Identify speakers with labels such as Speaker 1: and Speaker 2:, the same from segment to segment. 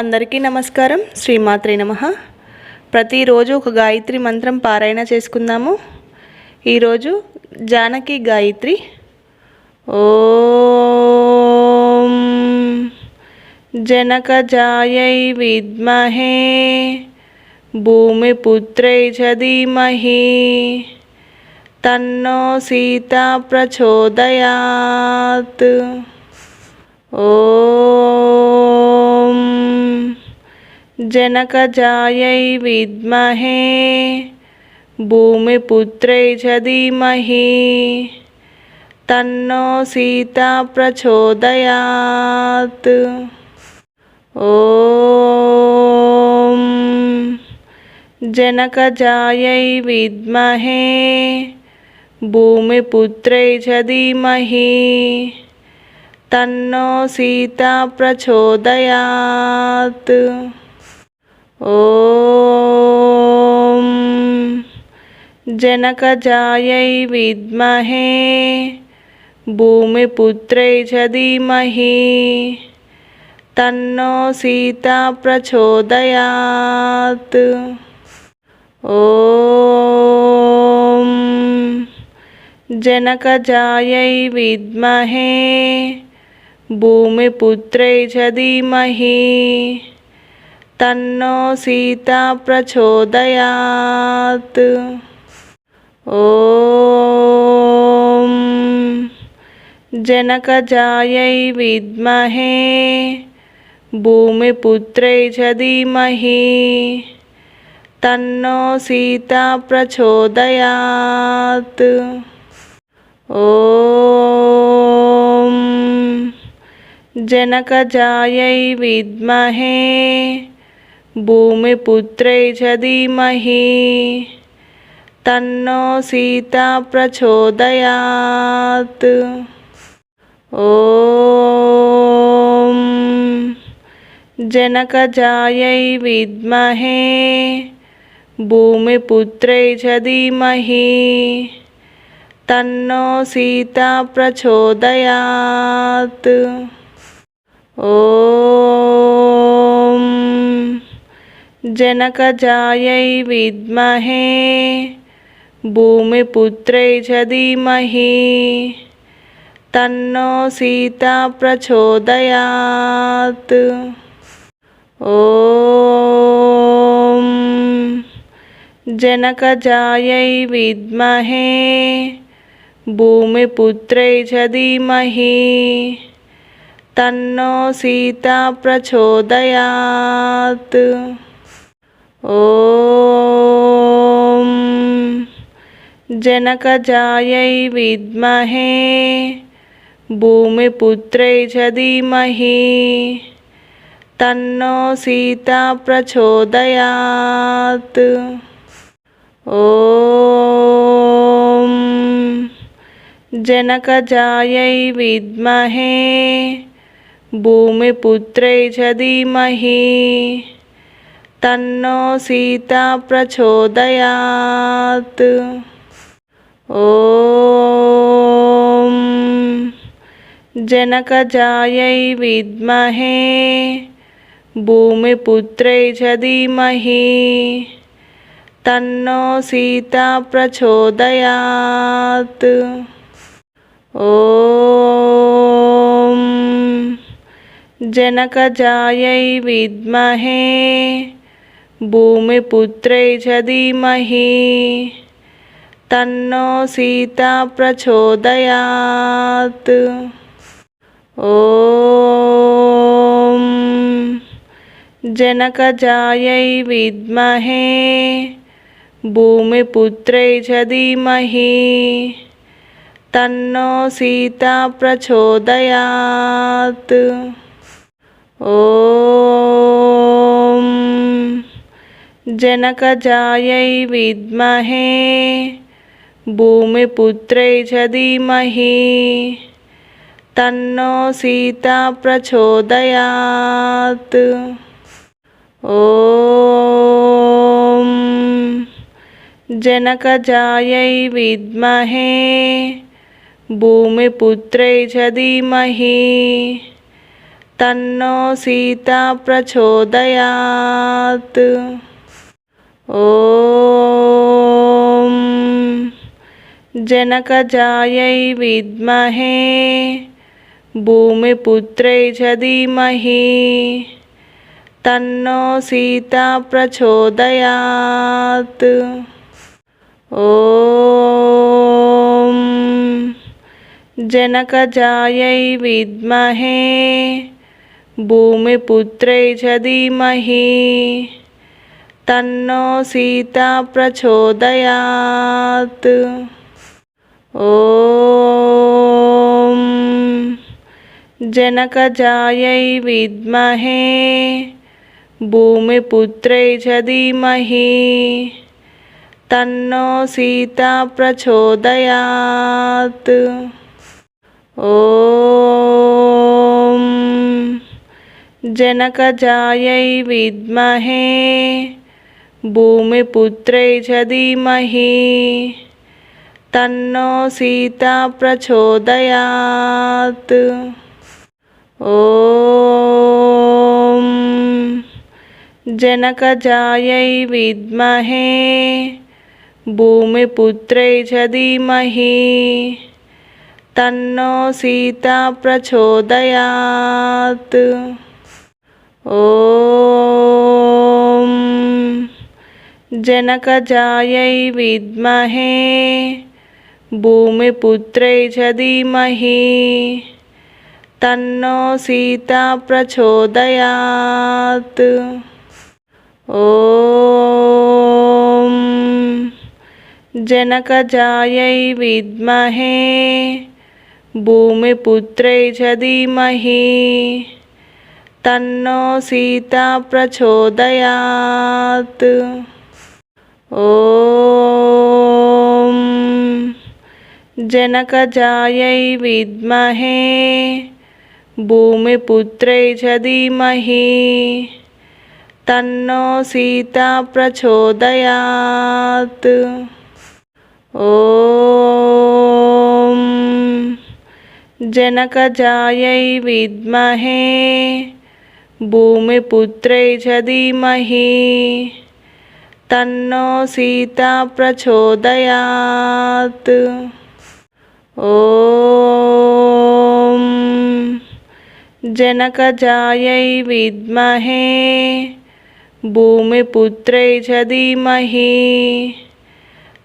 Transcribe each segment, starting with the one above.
Speaker 1: అందరికీ నమస్కారం. శ్రీమాత్రే నమ. ప్రతిరోజు ఒక గాయత్రి మంత్రం పారాయణ చేసుకుందాము. ఈరోజు జానకి గాయత్రి. ఓం జనకజాయై విద్మహే. భూమిపుత్రై చ ధీమహి. తన్నో సీత ప్రచోదయాత్. ఓ जनकजायै विद्महे भूमिपुत्रै च धीमहि तन्नो सीता प्रचोदयात्। ॐ जनकजायै विद्महे भूमिपुत्रै च धीमहि तन्नो सीता प्रचोदयात्। ॐ जनकजायै विद्महे, भूमिपुत्रै च धीमहि, तन्नो सीता प्रचोदयात्। ॐ जनकजायै विद्महे, भूमिपुत्रै च धीमहि तन्नो सीता प्रचोदयात्। ॐ। जनकजायै विद्महे। भूमिपुत्रै च धीमहि। तन्नो सीता प्रचोदयात्। ॐ। जनकजायै विद्महे। भूमिपुत्रै च तन्नो सीता प्रचोदयात्। ॐ। जनकजायै विद्महे। भूमिपुत्रै च धीमहि तन्नो सीता प्रचोदयात्। ॐ। जनकजायै विद्महे, भूमिपुत्रै च धीमहि तन्नो सीता प्रचोदयात्। ॐ जनकजायै विद्महे, भूमिपुत्रै च धीमहि तन्नो सीता प्रचोदयात्। ॐ जनकजायै विद्महे, भूमिपुत्रै च धीमहि, तन्नो सीता प्रचोदयात्। ॐ जनकजायै विद्महे, भूमिपुत्रै च धीमहि तन्नो सीता प्रचोदयात्। ॐ जनकजायै विद्महे, भूमिपुत्रै च धीमहि। तन्नो सीता प्रचोदयात्। ॐ जनकजायै विद्महे भूमिपुत्रै च धीमहि। तन्नो सीता प्रचोदयात्। ॐ। जनकजायै विद्महे। भूमिपुत्रै च धीमहि। तन्नो सीता प्रचोदयात्। ॐ। जनकजायै विद्महे, भूमिपुत्रै च धीमहि। तन्नो सीता प्रचोदयात्। ॐ जनकजायै विद्महे, भूमिपुत्रै च धीमहि। तन्नो सीता प्रचोदयात्। ॐ जनकजायै विद्महे भूमिपुत्रै च धीमहि तन्नो सीता प्रचोदयात्। ॐ जनकजायै विद्महे भूमिपुत्रै च धीमहि तन्नो सीता प्रचोदयात्। ॐ जनकजायै विद्महे। भूमिपुत्रै च धीमहि। तन्नो सीता प्रचोदयात्। ॐ जनकजायै विद्महे। भूमिपुत्रै च धीमहि। तन्नो सीता प्रचोदयात्। ॐ। जनकजायै विद्महे। भूमिपुत्रै च धीमहि। तन्नो सीता प्रचोदयात्। ॐ। जनकजायै विद्महे, भूमिपुत्रै च धीमहि। तन्नो सीता प्रचोदयात्। ॐ जनकजायै विद्महे, भूमिपुत्रै च धीमहि। तन्नो सीता प्रचोदयात्। ॐ जनकजायै विद्महे भूमिपुत्रै च धीमहि तन्नो सीता प्रचोदयात्। ॐ जनकजायै विद्महे भूमिपुत्रै च धीमहि तन्नो सीता प्रचोदयात्। ॐ जनकजायै विद्महे, भूमिपुत्रै च धीमहि।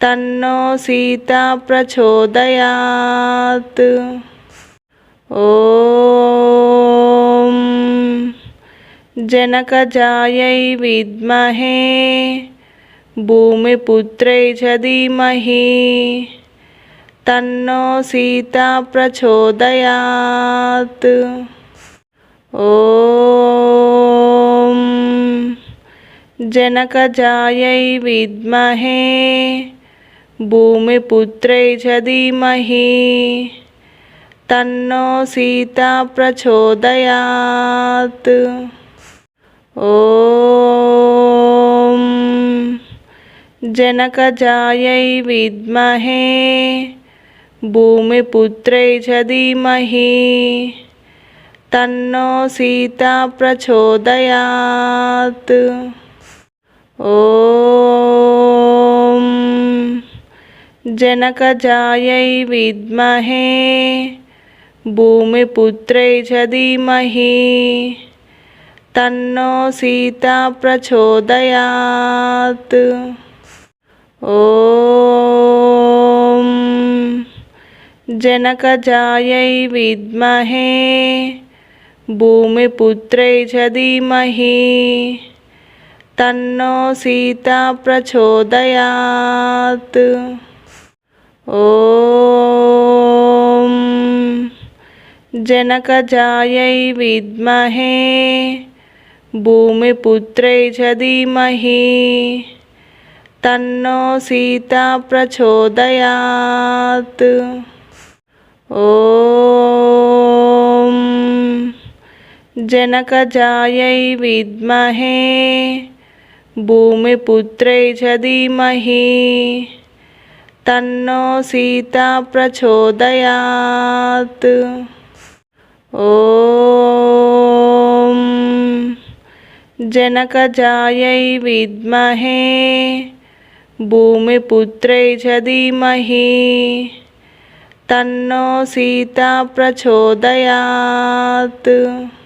Speaker 1: तन्नो सीता प्रचोदयात्। ॐ जनकजायै विद्महे भूमिपुत्रै च धीमहि। तन्नो सीता प्रचोदयात्। ॐ। जनकजायै विद्महे। भूमिपुत्रै च धीमहि। तन्नो सीता प्रचोदयात्। ॐ। जनकजायै विद्महे, भूमिपुत्रै च धीमहि। तन्नो सीता प्रचोदयात्। ॐ जनकजायै विद्महे, भूमिपुत्रै च धीमहि। तन्नो सीता प्रचोदयात्। ॐ जनकजायै विद्महे, भूमिपुत्रै च धीमहि, तन्नो सीता प्रचोदयात्। ॐ जनकजायै विद्महे, भूमिपुत्रै च धीमहि। तन्नो सीता प्रचोदयात् ॐ जनकजायै विद्महे भूमिपुत्रै च धीमहि तन्नो सीता प्रचोदयात् ॐ जनकजायै विद्महे भूमिपुत्रै च धीमहि। तन्नो सीता प्रचोदयात्।